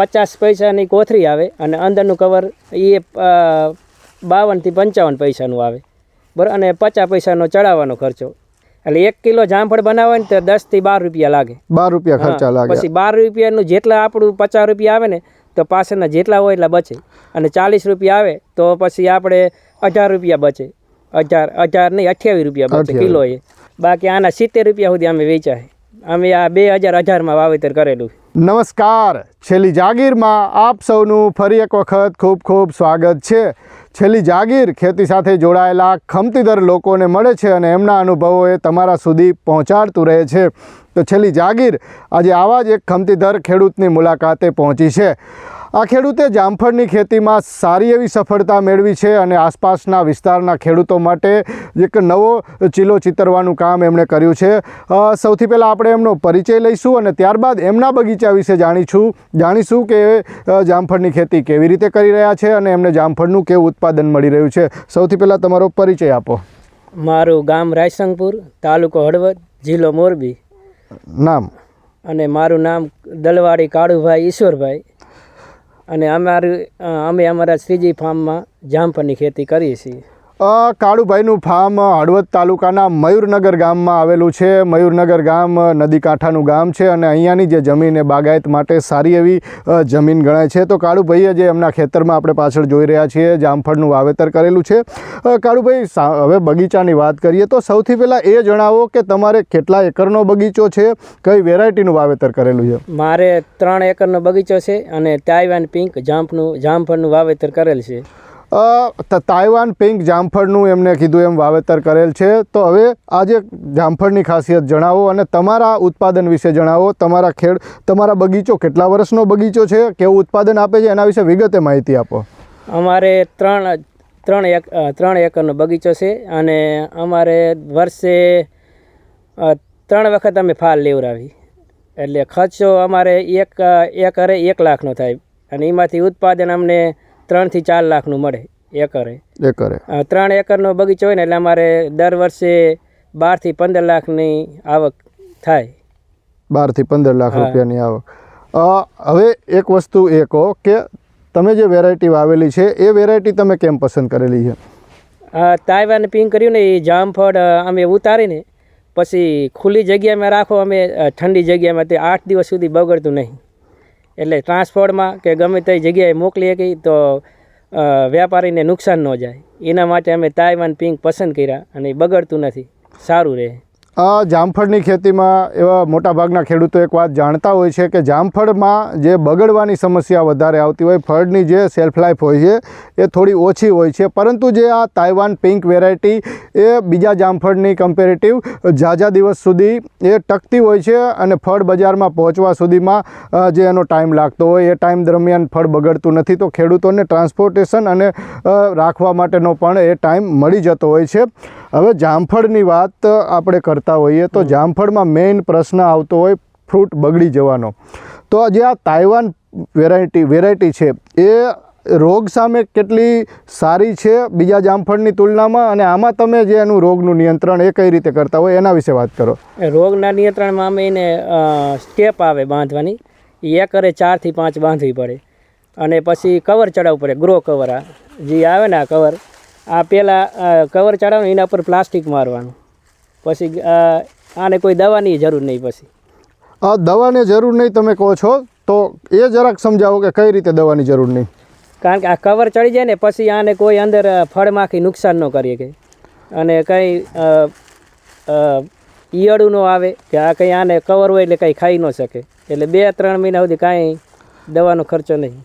પચાસ પૈસાની કોથળી આવે અને અંદરનું કવર એ બાવનથી પંચાવન પૈસાનું આવે. બરાબર અને પચાસ પૈસાનો ચડાવવાનો ખર્ચો. એટલે એક કિલો જામફળ બનાવે ને તો દસથી બાર રૂપિયા લાગે. બાર રૂપિયા ખર્ચા લાગે. પછી બાર રૂપિયાનું જેટલા આપણું પચાસ રૂપિયા આવે ને તો પાછળના જેટલા હોય એટલા બચે. અને ચાલીસ રૂપિયા આવે તો પછી આપણે અઢાર રૂપિયા બચે. અઢાર અઢાર નહીં અઠ્યાવીસ રૂપિયા બચે કિલો એ બાકી આના સિત્તેર રૂપિયા સુધી અમે વેચાય અમે આ બે હજાર અઢારમાં વાવેતર કરેલું નમસ્કાર. છેલ્લી જાગીરમાં આપ સૌનું ફરી એક વખત ખૂબ ખૂબ સ્વાગત છે. છેલ્લી જાગીર ખેતી સાથે જોડાયેલા ખમતીદર લોકોને મળે છે અને એમના અનુભવો એ તમારા સુધી પહોંચાડતું રહે છે. તો છેલ્લી જાગીર આજે આવા જ એક ખમતીદર ખેડૂતની મુલાકાતે પહોંચી છે. આ ખેડૂતે જામફળની ખેતીમાં સારી એવી સફળતા મેળવી છે અને આસપાસના વિસ્તારના ખેડૂતો માટે એક નવો ચીલો ચિતરવાનું કામ એમણે કર્યું છે. સૌથી પહેલાં આપણે એમનો પરિચય લઈશું અને ત્યારબાદ એમના બગીચા વિશે જાણીશું જાણીશું કે જામફળની ખેતી કેવી રીતે કરી રહ્યા છે અને એમને જામફળનું કેવું ઉત્પાદન મળી રહ્યું છે. સૌથી પહેલાં તમારો પરિચય આપો. મારું ગામ રાયસંગપુર તાલુકો હળવદ જિલ્લો મોરબી. નામ? અને મારું નામ દલવાડી કાળુભાઈ ઈશ્વરભાઈ. અને અમારું અમે અમારા શ્રીજી ફાર્મમાં જામફળની ખેતી કરીએ છીએ. કાળુભાઈનું ફાર્મ હળવદ તાલુકાના મયુરનગર ગામમાં આવેલું છે. મયુરનગર ગામ નદી કાંઠાનું ગામ છે અને અહીંયાની જે જમીન એ બાગાયત માટે સારી એવી જમીન ગણાય છે. તો કાળુભાઈએ જે એમના ખેતરમાં આપણે પાછળ જોઈ રહ્યા છીએ, જામફળનું વાવેતર કરેલું છે. કાળુભાઈ હવે બગીચાની વાત કરીએ તો સૌથી પહેલાં એ જણાવો કે તમારે કેટલા એકરનો બગીચો છે? કઈ વેરાયટીનું વાવેતર કરેલું છે? મારે ત્રણ એકરનો બગીચો છે અને તાઇવાન પિંક જામફળનું જામફળનું વાવેતર કરેલ છે. તાઇવાન પિંક જામફળનું એમને કીધું, એમ વાવેતર કરેલ છે. તો હવે આજે જામફળની ખાસિયત જણાવો અને તમારા ઉત્પાદન વિશે જણાવો. તમારા ખેડ, તમારા બગીચો કેટલા વર્ષનો બગીચો છે? કેવું ઉત્પાદન આપે છે? એના વિશે વિગતે માહિતી આપો. અમારે ત્રણ ત્રણ એક ત્રણ એકરનો બગીચો છે અને અમારે વર્ષે ત્રણ વખત અમે ફાલ લેવડાવી. એટલે ખર્ચો અમારે એક એકરે એક લાખનો થાય. અને એમાંથી ઉત્પાદન અમને ત્રણથી ચાર લાખનું મળે એકરે. એકરે. ત્રણ એકરનો બગીચો હોય ને એટલે અમારે દર વર્ષે બારથી પંદર લાખની આવક થાય. બારથી પંદર લાખ રૂપિયાની આવક. હવે એક વસ્તુ એ કહો કે તમે જે વેરાયટી વાવેલી છે એ વેરાયટી તમે કેમ પસંદ કરેલી છે? આ તાઇવાન પિંક કર્યું ને એ જામફળ અમે ઉતારીને પછી ખુલ્લી જગ્યામાં રાખો અમે ઠંડી જગ્યામાં તે આઠ દિવસ સુધી બગડતું નહીં. એટલે ટ્રાન્સપોર્ટમાં કે ગમે તે જગ્યાએ મોકલીએ કે તો વેપારીને નુકસાન ન જાય. એના માટે અમે તાઇવાન પિંક પસંદ કર્યા અને એ બગડતું નથી. સારું રહે. જામફળની ખેતીમાં એવા મોટાભાગના ખેડૂતો એક વાત જાણતા હોય છે કે જામફળમાં જે બગડવાની સમસ્યા વધારે આવતી હોય, ફળની જે સેલ્ફ લાઈફ હોય છે, એ થોડી ઓછી હોય છે. પરંતુ જે આ તાઇવાન પિંક વેરાયટી એ બીજા જામફળની કમ્પેરેટિવ ઝાઝા દિવસ સુધી એ ટકતી હોય છે અને ફળ બજારમાં પહોંચવા સુધીમાં જે એનો ટાઈમ લાગતો હોય, એ ટાઈમ દરમિયાન ફળ બગડતું નથી, તો ખેડૂતોને ટ્રાન્સપોર્ટેશન અને રાખવા માટેનો પણ એ ટાઈમ મળી જતો હોય છે. હવે જામફળની વાત આપણે કરતા હોઈએ તો જામફળમાં મેઇન પ્રશ્ન આવતો હોય ફ્રૂટ બગડી જવાનો. તો જે આ તાઇવાન વેરાયટી વેરાયટી છે એ રોગ સામે કેટલી સારી છે બીજા જામફળની તુલનામાં? અને આમાં તમે જે એનું રોગનું નિયંત્રણ એ કઈ રીતે કરતા હોય એના વિશે વાત કરો. રોગના નિયંત્રણમાં અમે એને સ્ટેપ આવે બાંધવાની. એકરે ચારથી પાંચ બાંધવી પડે. અને પછી કવર ચડાવવું પડે ગ્રો કવર આ. જે આવે ને આ કવર આ પહેલાં કવર ચડાવવાનું એના પર પ્લાસ્ટિક મારવાનું. પછી આને કોઈ દવાની જરૂર નહીં પછી. આ દવાને જરૂર નહીં તમે કહો છો તો એ જરાક સમજાવો કે કઈ રીતે દવાની જરૂર નહીં. કારણ કે આ કવર ચડી જાય ને પછી આને કોઈ અંદર ફળમાંથી નુકસાન ન કરીએ કે. અને કંઈ ઈયળું ન આવે કે આ કંઈ આને કવર હોય એટલે કંઈ ખાઈ ન શકે. એટલે બે ત્રણ મહિના સુધી કાંઈ દવાનો ખર્ચો નહીં.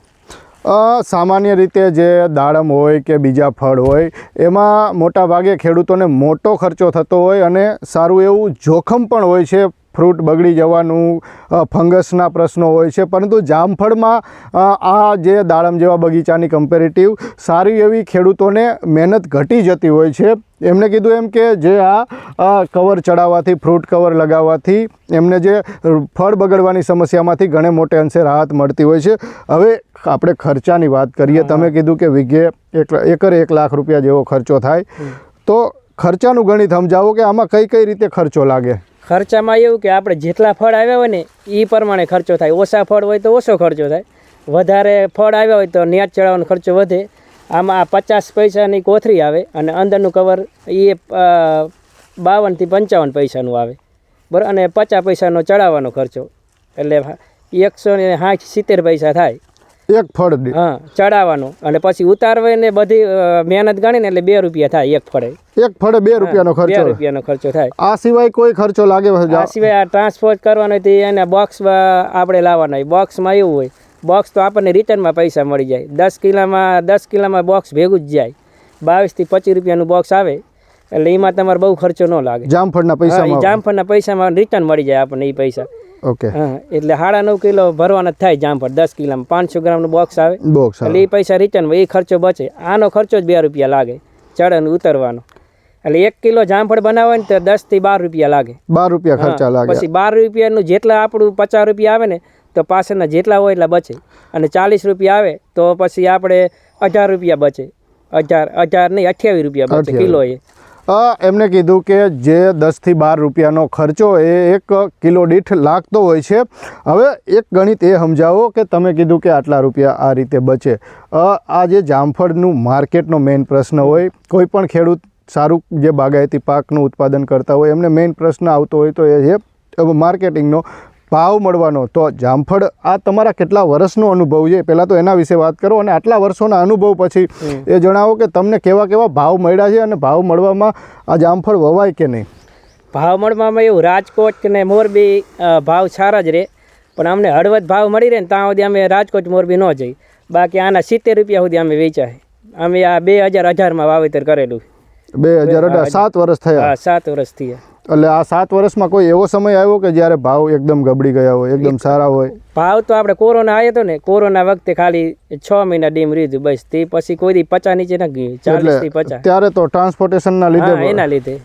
સામાન્ય રીતે જે દાડમ હોય કે બીજા ફળ હોય, એમાં મોટાભાગે ખેડૂતોને મોટો ખર્ચો થતો હોય અને સારું એવું જોખમ પણ હોય છે ફ્રૂટ બગડી જવાનું ફંગસના પ્રશ્નો હોય છે. પરંતુ જામફળમાં આ જે દાડમ જેવા બગીચાની કમ્પેરેટિવ સારી એવી ખેડૂતોને મહેનત ઘટી જતી હોય છે. એમણે કીધું એમ કે જે આ કવર ચડાવવાથી ફ્રૂટ કવર લગાવવાથી એમને જે ફળ બગડવાની સમસ્યામાંથી ઘણે મોટે અંશે રાહત મળતી હોય છે. હવે આપણે ખર્ચાની વાત કરીએ. તમે કીધું કે વીઘે એક એકરે એક લાખ રૂપિયા જેવો ખર્ચો થાય. તો ખર્ચાનું ગણિત સમજાવો કે આમાં કઈ કઈ રીતે ખર્ચો લાગે? ખર્ચામાં એવું કે આપણે જેટલા ફળ આવ્યા હોય ને એ પ્રમાણે ખર્ચો થાય. ઓછા ફળ હોય તો ઓછો ખર્ચો થાય. વધારે ફળ આવ્યા હોય તો નેટ ચડાવવાનો ખર્ચો વધે. આમાં આ પચાસ પૈસાની કોથળી આવે અને અંદરનું કવર એ બાવનથી પંચાવન પૈસાનું આવે. બરાબર અને પચાસ પૈસાનો ચડાવવાનો ખર્ચો. એટલે એકસો ને સાઠ સિત્તેર પૈસા થાય. એક ફળ દીઠ. હા ચડાવવાનું. અને પછી ઉતારવાને બધી મહેનત ગણીને એટલે બે રૂપિયા થાય એક ફળે. એક ફળે બે રૂપિયાનો બે રૂપિયાનો ખર્ચો થાય. આ સિવાય કોઈ ખર્ચો લાગે આ સિવાય આ ટ્રાન્સપોર્ટ કરવાનો તે એને બોક્સ આપણે લાવવાના હોય. બોક્સમાં એવું હોય. બોક્સ તો આપણને રિટર્નમાં પૈસા મળી જાય. દસ કિલોમાં દસ કિલોમાં બોક્સ ભેગું જ જાય. બાવીસથી પચીસ રૂપિયાનું બોક્સ આવે. એટલે એમાં તમારે બહુ ખર્ચો ન લાગે. જામફળના પૈસા જામફળના પૈસામાં રિટર્ન મળી જાય આપણને એ પૈસા. ઓકે હા એટલે સાડા નવ કિલો ભરવાના થાય જામ પર દસ કિલોમાં પાંચસો ગ્રામનું બોક્સ આવે. બોક્સ એટલે એ પૈસા રિટર્ન એ ખર્ચો બચે. આનો ખર્ચો જ બે રૂપિયા લાગે. ચડન ઉતરવાનો. એટલે એક કિલો જામફળ બનાવે ને તો દસથી બાર રૂપિયા લાગે. બાર રૂપિયા ખર્ચા લાગે. પછી બાર રૂપિયાનું જેટલા આપણું પચાસ રૂપિયા આવે ને તો પાછળના જેટલા હોય એટલા બચે. અને ચાલીસ રૂપિયા આવે તો પછી આપણે અઢાર રૂપિયા બચે. અઢાર અઢાર નહીં અઠ્યાવીસ રૂપિયા બચે કિલો એ એમને કીધું કે જે દસથી બાર રૂપિયાનો ખર્ચો એ એક કિલો દીઠ લાગતો હોય છે. હવે એક ગણિત એ સમજાવો કે તમે કીધું કે આટલા રૂપિયા આ રીતે બચે. આ જે જામફળનું માર્કેટનો મેઇન પ્રશ્ન હોય, કોઈ પણ ખેડૂત સારું જે બાગાયતી પાકનું ઉત્પાદન કરતા હોય, એમને મેઇન પ્રશ્ન આવતો હોય તો એ છે માર્કેટિંગનો. ભાવ મળવાનો. તો જામફળ આ તમારા કેટલા વર્ષનો અનુભવ છે પહેલાં તો એના વિશે વાત કરો અને આટલા વર્ષોના અનુભવ પછી એ જણાવો કે તમને કેવા કેવા ભાવ મળ્યા છે અને ભાવ મળવામાં આ જામફળ વવાય કે નહીં? ભાવ મળવામાં એવું રાજકોટ ને મોરબી ભાવ સારા જ રહે પણ અમને હળવદ ભાવ મળી રહે ને ત્યાં સુધી અમે રાજકોટ મોરબી ન જઈ. બાકી આના સિત્તેર રૂપિયા સુધી અમે વેચાય. અમે આ બે હજાર અઢારમાં વાવેતર કરેલું. બે હજાર અઢાર સાત વર્ષ થયા. સાત વર્ષથી એટલે આ સાત વર્ષમાં કોઈ એવો સમય આવ્યો કે જ્યારે ભાવ એકદમ ગબડી ગયા હોય એકદમ સારા હોય? ભાવ તો આપણે કોરોના આવ્યો હતો ને કોરોના વખતે ખાલી છ મહિના ડીમ રીધું બસ. તે પછી કોઈ દી પચાસ નીચે ના ગયું ચાલીસથી એટલે પચાસ. ત્યારે તો ટ્રાન્સપોર્ટેશનના લીધે એના લીધે.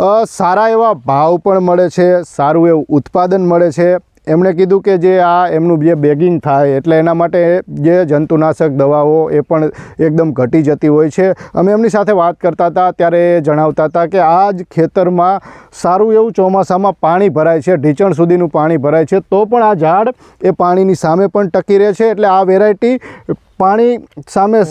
અ, સારા એવા ભાવ પણ મળે છે સારું એવું ઉત્પાદન મળે છે. એમણે કીધું કે જે આ એમનું જે બેગિંગ થાય એટલે એના માટે જે જંતુનાશક દવાઓ એ પણ એકદમ ઘટી જતી હોય છે. અમે એમની સાથે વાત કરતા હતા, ત્યારે એ જણાવતા હતા કે આ જ ખેતરમાં સારું એવું ચોમાસામાં પાણી ભરાય છે, ઢીચણ સુધીનું પાણી ભરાય છે, તો પણ આ ઝાડ એ પાણીની સામે પણ ટકી રહે છે, એટલે આ વેરાયટી પાણી સામે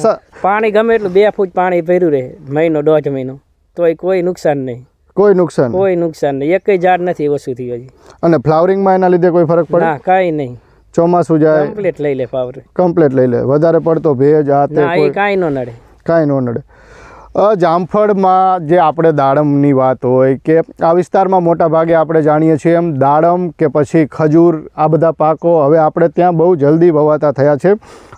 પાણી ગમે એટલું બે ફૂટ પાણી ભર્યું રહે, મહિનો દોઢ મહિનો, તોય કોઈ નુકસાન નહીં. કોઈ નુકસાન કોઈ નુકસાન નહીં. એકય ઝાડ નથી ઓછું થયું હજી. અને ફ્લાવરિંગમાં એના લીધે કોઈ ફરક પડે? ના કાંઈ નહીં. ચોમાસું જાય. કમ્પ્લીટ લઈ લે પાવર કમ્પ્લેટ લઈ લે. વધારે પડતો ભેજ આ તે કાંઈ ન નડે. કાંઈ ન નડે. જામફળમાં જે આપણે દાડમની વાત હોય કે આ વિસ્તારમાં મોટા ભાગે આપણે જાણીએ છીએ એમ દાડમ કે પછી ખજૂર આ બધા પાકો હવે આપણે ત્યાં બહુ જલ્દી વવાતા થયા છે.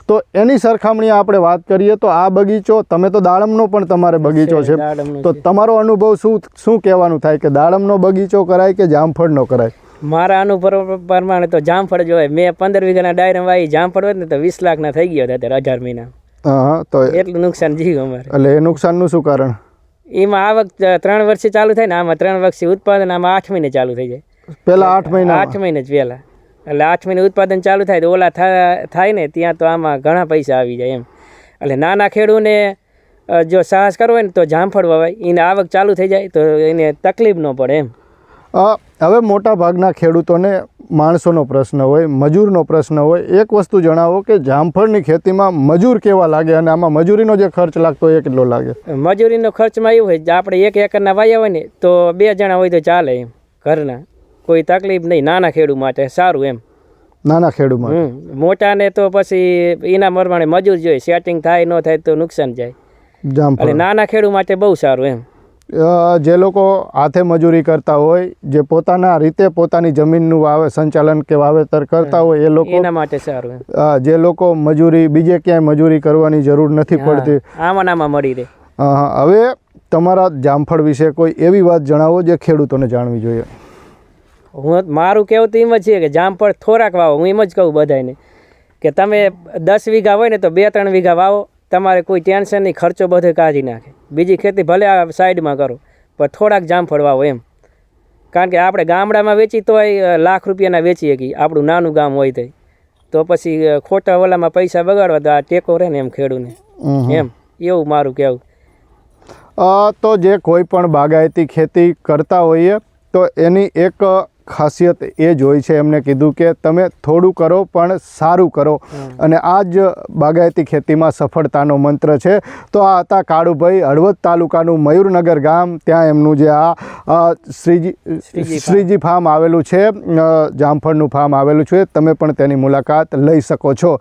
તો એની સરખામણી આપણે વાત કરીએ તો આ બગીચો તમે તો દાડમનો પણ તમારે બગીચો છે તો તમારો અનુભવ શું શું કહેવાનું થાય કે દાડમનો બગીચો કરાય કે જામફળનો કરાય? મારા અનુભવ પ્રમાણે તો જામફળ જોવે મેં પંદર વીઘાના ડાયરમ વાવી જામફળ હોય ને તો વીસ લાખના થઈ ગયો હતા અત્યારે અઢાર મહિના. હા તો એટલું નુકસાન જીવ અમારે. એટલે એ નુકસાનનું શું કારણ? એમાં આવક વખત ત્રણ વર્ષે ચાલુ થાય ને આમાં ત્રણ વર્ષે ઉત્પાદન આમાં આઠ મહિને ચાલુ થઈ જાય. પહેલા આઠ મહિના આઠ મહિને જ પહેલાં. એટલે આઠ મહિને ઉત્પાદન ચાલુ થાય તો ઓલા થાય ને ત્યાં તો આમાં ઘણા પૈસા આવી જાય એમ. એટલે નાના ખેડૂને જો સાહસ કરવો હોય ને તો જામફળ વવાય એને આવક ચાલુ થઈ જાય તો એને તકલીફ ન પડે એમ. હવે મોટા ભાગના ખેડૂતોને માણસોનો પ્રશ્ન હોય મજૂરનો પ્રશ્ન હોય એક વસ્તુ જણાવો કે જામફળની ખેતીમાં મજૂર કેવા લાગે અને આમાં મજૂરીનો જે ખર્ચ લાગતો એ કેટલો લાગે? મજૂરીનો ખર્ચમાં એવું હોય કે આપણે એક એકરના વાયા હોય ને તો બે જણા હોય તો ચાલે એમ ઘરના. કોઈ તકલીફ નહીં નાના ખેડૂત માટે સારું એમ. નાના ખેડૂત માટે? મોટાને તો પછી એના પ્રમાણે મજૂર જોઈએ સેટિંગ થાય ન થાય તો નુકસાન જાય. જામફળ. નાના ખેડૂત માટે બહુ સારું એમ. જે લોકો હાથે મજૂરી કરતા હોય જે પોતાના રીતે પોતાની જમીનનું વાવે સંચાલન કે વાવેતર કરતા હોય એ લોકો એના માટે સારું જે લોકો મજૂરી બીજે ક્યાંય મજૂરી કરવાની જરૂર નથી પડતી. આમાં આમાં મળી રહે. હવે તમારા જામફળ વિશે કોઈ એવી વાત જણાવો જે ખેડૂતોને જાણવી જોઈએ. હું મારું કહેવું તો એમ જ છે કે જામફળ થોડાક વાવો. હું એમ જ કહું બધાને કે તમે દસ વીઘા હોય ને તો બે ત્રણ વીઘા વાવો. તમારે કોઈ ટેન્શન નહીં ખર્ચો બધો કાઢી નાખે. બીજી ખેતી ભલે આ સાઈડમાં કરો પણ થોડાક જામફળ વાવો એમ. કારણ કે આપણે ગામડામાં વેચી તોય લાખ રૂપિયાના વેચી શકીએ. આપણું નાનું ગામ હોય તો તો પછી ખોટા ઓલામાં પૈસા બગાડવા તો આ ટેકો રહે ને એમ ખેડૂને. એમ એવું મારું કહેવું. તો જે કોઈ પણ બાગાયતી ખેતી કરતા હોઈએ તો એની એક ખાસિયત એ જ હોય છે એમને કીધું કે તમે થોડું કરો પણ સારું કરો. અને આ જ બાગાયતી ખેતીમાં સફળતાનો મંત્ર છે. તો આ હતા કાળુભાઈ હળવદ તાલુકાનું મયુરનગર ગામ. ત્યાં એમનું જે આ શ્રીજી શ્રીજી ફાર્મ. આવેલું છે. જામફળનું ફાર્મ આવેલું છે. તમે પણ તેની મુલાકાત લઈ શકો છો.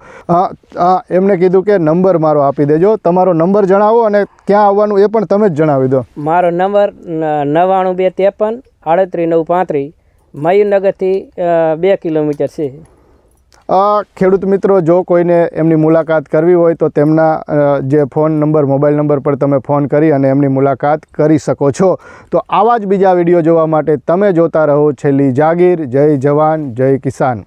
એમને કીધું કે નંબર મારો આપી દેજો. તમારો નંબર જણાવો અને ક્યાં આવવાનું એ પણ તમે જ જણાવી દો. મારો નંબર નવ્વાણું બે ત્રેપન આડત્રીસ નવ પાંત્રીસ મયુરનગરથી બે કિલોમીટર છે. ખેડૂત મિત્રો, જો કોઈને એમની મુલાકાત કરવી હોય તો તેમના જે ફોન નંબર, મોબાઈલ નંબર પર તમે ફોન કરી અને એમની મુલાકાત કરી શકો છો. તો આવા જ બીજા વીડિયો જોવા માટે તમે જોતા રહો છેલ્લી જાગીર. જય જવાન, જય કિસાન.